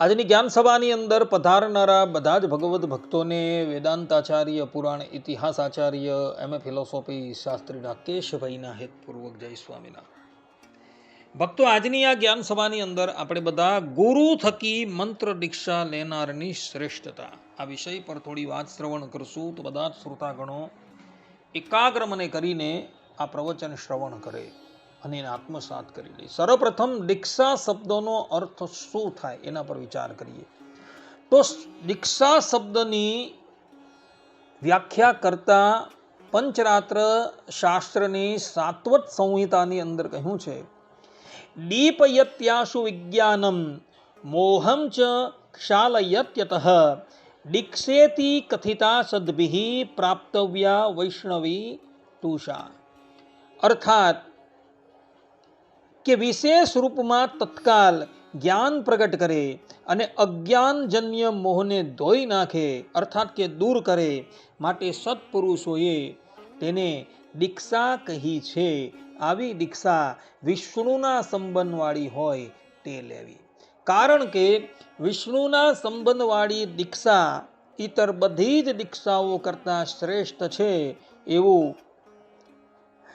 આજની જ્ઞાન સભાની અંદર પધારનારા બધા જ ભગવદ્ ભક્તોને વેદાંતાચાર્ય, પુરાણ ઇતિહાસ આચાર્ય, એમ. એ. ફિલોસોફી શાસ્ત્રીના કેશભાઈના હેતપૂર્વક જય સ્વામીના ભક્તો, આજની આ જ્ઞાન સભાની અંદર આપણે બધા ગુરુ થકી મંત્ર દીક્ષા લેનારની શ્રેષ્ઠતા. આ વિષય પર થોડી વાત શ્રવણ કરશું તો બધા જ શ્રોતાગણો એકાગ્ર મને કરીને આ પ્રવચન શ્રવણ કરે. અને એને આત્મસાત કરી લઈએ સર્વપ્રથમ દીક્ષા શબ્દનો અર્થ શું થાય એના પર વિચાર કરીએ. તો દીક્ષા શબ્દની વ્યાખ્યા કરતા પંચરાત્ર શાસ્ત્રની સાત્વત સંહિતાની અંદર કહ્યું છે, દીપયત્યાશુ વિજ્ઞાનમ મોહમ ચ ક્ષાલયત્યત દીક્ષેતી કથિતા સદ્ભિ પ્રાપ્તવ્યા વૈષ્ણવી તુષા. અર્થાત કે વિશેષ રૂપમાં તત્કાલ જ્ઞાન પ્રગટ કરે અને અજ્ઞાનજન્ય મોહને ધોઈ નાખે, અર્થાત કે દૂર કરે માટે સત્પુરુષોએ તેને દીક્ષા કહી છે. આવી દીક્ષા વિષ્ણુના સંબંધવાળી હોય તે લેવી. કારણ કે વિષ્ણુના સંબંધવાળી દીક્ષા ઇતર બધી જ દીક્ષાઓ કરતાં શ્રેષ્ઠ છે એવું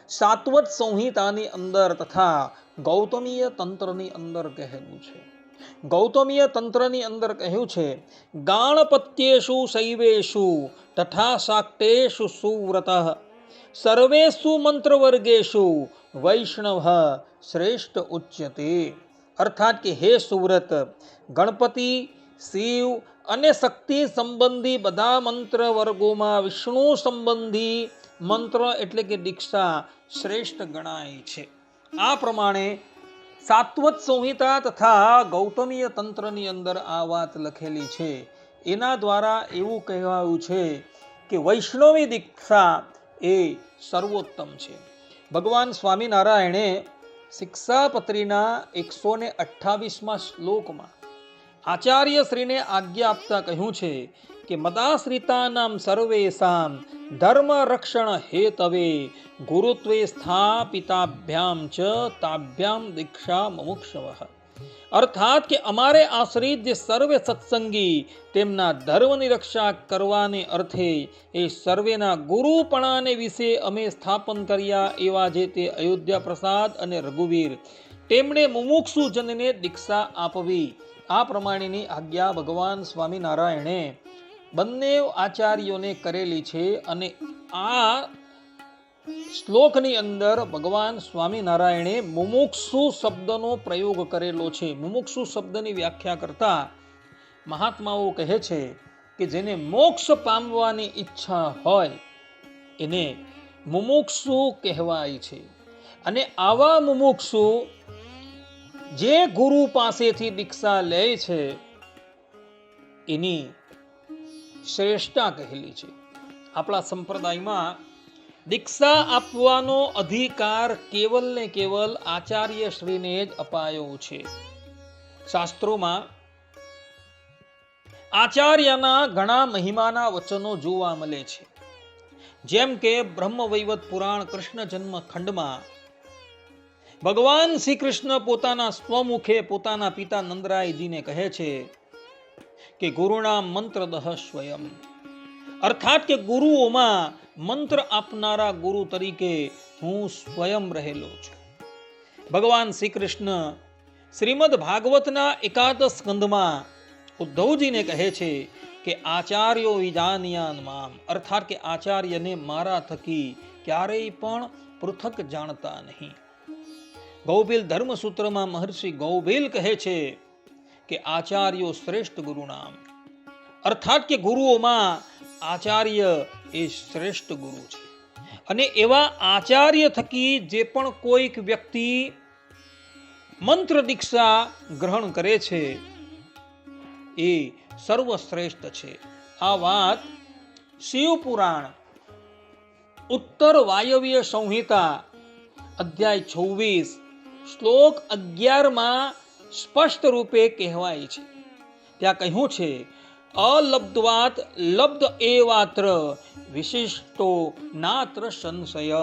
સાત્વત સંહિતાની અંદર તથા ગૌતમીય તંત્રની અંદર કહેલું છે. ગૌતમીય તંત્રની અંદર કહ્યું છે, ગાણપત્યેષુ શૈવેશુ તથા શાક્તેષુ સુવ્રત સર્વેશુ મંત્રવર્ગેશુ વૈષ્ણવ શ્રેષ્ઠ ઉચ્યતે. અર્થાત કે હે સુવ્રત, ગણપતિ, શિવ અને શક્તિ સંબંધી બધા મંત્ર વર્ગોમાં વિષ્ણુ સંબંધી મંત્ર એટલે કે દીક્ષા શ્રેષ્ઠ ગણાય છે. આ પ્રમાણે સાત્વત સંહિતા તથા ગૌતમીય તંત્રની અંદર આ વાત લખેલી છે. એના દ્વારા એવું કહેવાયું છે કે વૈષ્ણવી દીક્ષા એ સર્વોત્તમ છે. ભગવાન સ્વામિનારાયણે શિક્ષાપત્રીના એકસો ને અઠ્ઠાવીસમાં શ્લોકમાં આચાર્ય શ્રીને આજ્ઞા આપતા કહ્યું છે કે મદાશ્રિતાનામ સર્વેશામ ધર્મ રક્ષણ હેતવે ગુરુત્વે સ્થાપિતાભ્યામ ચ તાભ્યામ દીક્ષા મુમુક્ષવ. અર્થાત કે અમારે આશ્રિત જે સર્વે સત્સંગી તેમના ધર્મની રક્ષા કરવાને અર્થે એ સર્વેના ગુરુપણાને વિશે અમે સ્થાપન કર્યા એવા જે તે અયોધ્યા પ્રસાદ અને રઘુવીર તેમણે મુમુક્ષુ જનને દીક્ષા આપવી. આ પ્રમાણેની આજ્ઞા ભગવાન સ્વામિનારાયણે બંને આચાર્યોને કરેલી છે અને આ શ્લોકની અંદર ભગવાન સ્વામિનારાયણે મુમુક્ષુ શબ્દનો પ્રયોગ કરેલો છે. મુમુક્ષુ શબ્દની વ્યાખ્યા કરતા મહાત્માઓ કહે છે કે જેને મોક્ષ પામવાની ઈચ્છા હોય એને મુમુક્ષુ કહેવાય છે. અને આવા મુમુક્ષુ જે ગુરુ પાસેથી દીક્ષા લે છે, એની શ્રેષ્ઠતા કહેલી છે. આપણા સંપ્રદાયમાં દીક્ષા આપવાનો અધિકાર કેવલ ને કેવલ આચાર્ય શ્રીને જ અપાયો છે. શાસ્ત્રોમાં આચાર્યના ઘણા મહિમાના વચનો જોવા મળે છે. જેમ કે બ્રહ્મ વૈવત પુરાણ કૃષ્ણ જન્મ ખંડમાં ભગવાન શ્રી કૃષ્ણ પોતાના સ્વમુખે પોતાના પિતા નંદરાયજીને કહે છે કે ગુરુના મંત્રદહ સ્વયં. અર્થાત કે ગુરુઓમાં મંત્ર આપનારા ગુરુ તરીકે હું સ્વયં રહેલો છું. ભગવાન શ્રી કૃષ્ણ શ્રીમદ ભાગવતના એકાદશ સ્કંદમાં ઉદ્ધવજીને કહે છે કે આચાર્યો વિજાનિયાન મામ. અર્થાત કે આચાર્યને મારા થકી ક્યારેય પણ પૃથક જાણતા નહીં. ગૌભીલ ધર્મસૂત્રમાં મહર્ષિ ગૌભીલ કહે છે કે આચાર્યો શ્રેષ્ઠ ગુરુ નામ. અર્થાત કે ગુરુઓમાં આચાર્ય એ શ્રેષ્ઠ ગુરુ છે. અને એવા આચાર્ય થકી જે પણ કોઈક વ્યક્તિ મંત્ર દીક્ષા ગ્રહણ કરે છે, એ સર્વશ્રેષ્ઠ છે. આ વાત શિવપુરાણ ઉત્તર વાયવ્ય સંહિતા અધ્યાય છવ્વીસ શ્લોક અગિયારમાં સ્પષ્ટ રૂપે કહેવાય છે. ત્યાં કહ્યું છે, અલબ્ધવાત લબ્ધ એવાત્ર વિશિષ્ટો નાત્ર સંશય.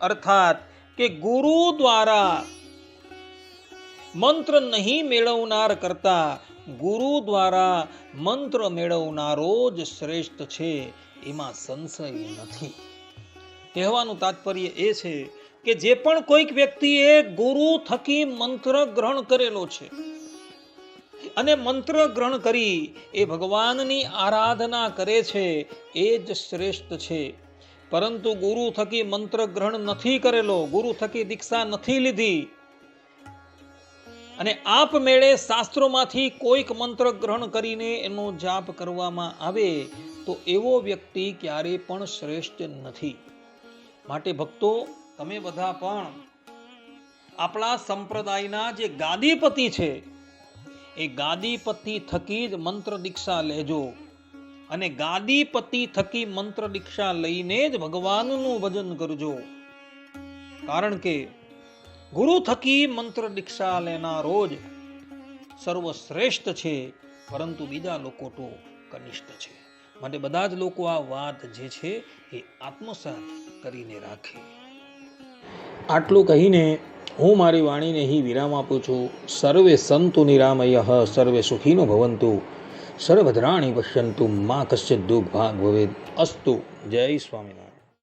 અર્થાત કે ગુરુ દ્વારા મંત્ર નહીં મેળવનાર કરતા ગુરુ દ્વારા મંત્ર મેળવનારો જ શ્રેષ્ઠ છે. એમાં સંશય નથી. કહેવાનું તાત્પર્ય એ છે કે જે પણ કોઈક વ્યક્તિએ ગુરુ થકી મંત્ર ગ્રહણ કરેલો છે. અને મંત્ર ગ્રહણ કરી એ ભગવાનની આરાધના કરે છે એ જ શ્રેષ્ઠ છે. પરંતુ ગુરુ થકી મંત્ર ગ્રહણ નથી કરેલો, ગુરુ થકી દીક્ષા નથી લીધી. અને આપમેળે શાસ્ત્રોમાંથી કોઈક મંત્ર ગ્રહણ કરીને એનો જાપ કરવામાં આવે, તો એવો વ્યક્તિ ક્યારે પણ શ્રેષ્ઠ નથી. માટે ભક્તો તમે બધા પણ આપણા સંપ્રદાયના જે ગાદીપતિ છે, એ ગાદીપતિ થકી જ મંત્ર દીક્ષા લેજો. અને ગાદીપતિ થકી મંત્ર દીક્ષા લઈને જ ભગવાનનું ભજન કરજો. કારણ કે ગુરુ થકી મંત્ર દીક્ષા લેનારો જ સર્વશ્રેષ્ઠ છે, પરંતુ બીજા લોકો તો કનિષ્ઠ છે. માટે બધા જ લોકો આ વાત જે છે, એ આત્મસાત કરીને રાખે. આટલું કહીને હું મારી વાણીને અહીં વિરામ આપું છું. સર્વે સંતુ નિરામય, સર્વે સુખીનો ભવંતુ, સર્વધરાણી પશ્યંતુ, મા કશ્ચિત દુઃખ ભાગ ભવેદ. અસ્તુ. જય સ્વામિનારાયણ.